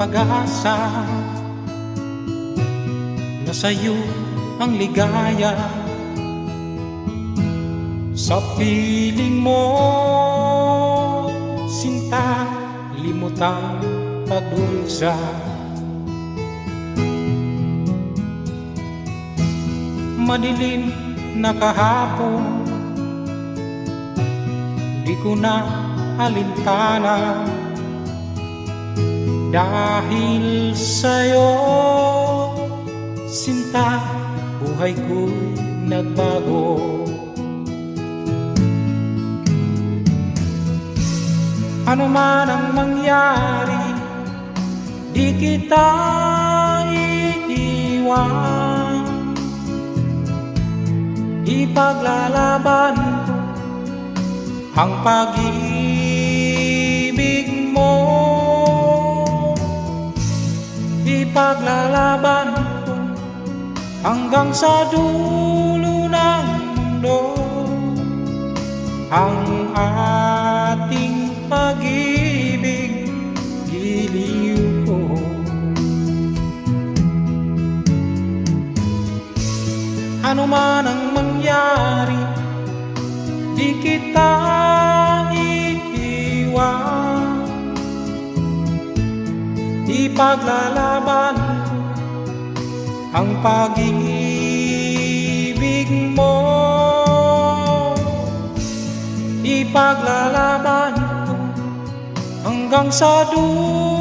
pag-asa Na sa'yo ang ligaya. Sa piling mo Sinta, limutang pagdulsa Madilim na kahapon Di ko na alintana Dahil sa'yo Sinta, buhay ko'y nagbago. Ano man ang mangyari Di kita iiwan. Ipaglalaban ang pag-ibig Ipaglalaban ko hanggang sa dulo ng mundo. Ang ating pag-ibig giliw ko. Ano man ang mangyari Di kita Ipaglalaban ang pag-ibig mo. Ipaglalaban hanggang sa dulo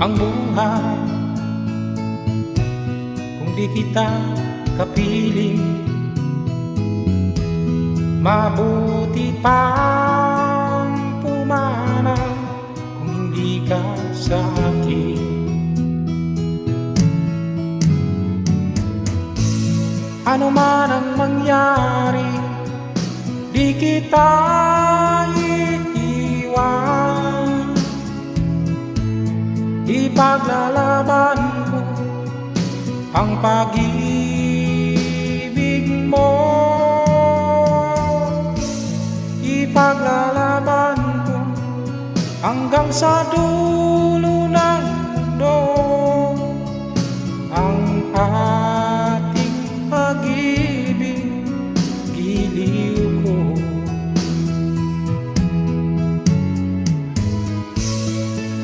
ang buhay. Kung di kita kapiling Mabuti pang pumana. Kung hindi ka sa akin. Ano man ang mangyari Di kita Ipaglalaban ko ang pag-ibig mo. Ipaglalaban ko hanggang sa dulo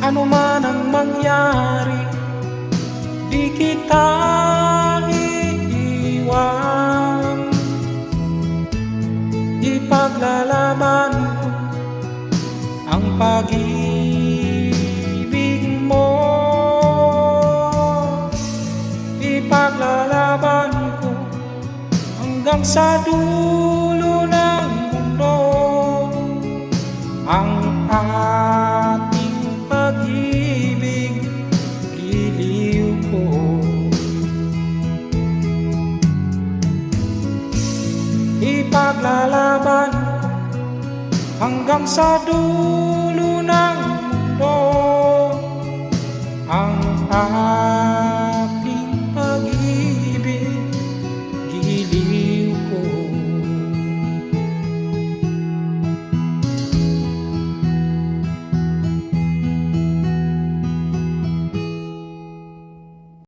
Ano man ang mangyari Di kita iiwan. Ipaglalaban ko Ang pag-ibig mo. Ipaglalaban ko Hanggang sa dulo Ipaglalaban hanggang sa dulo ng mundo Ang ating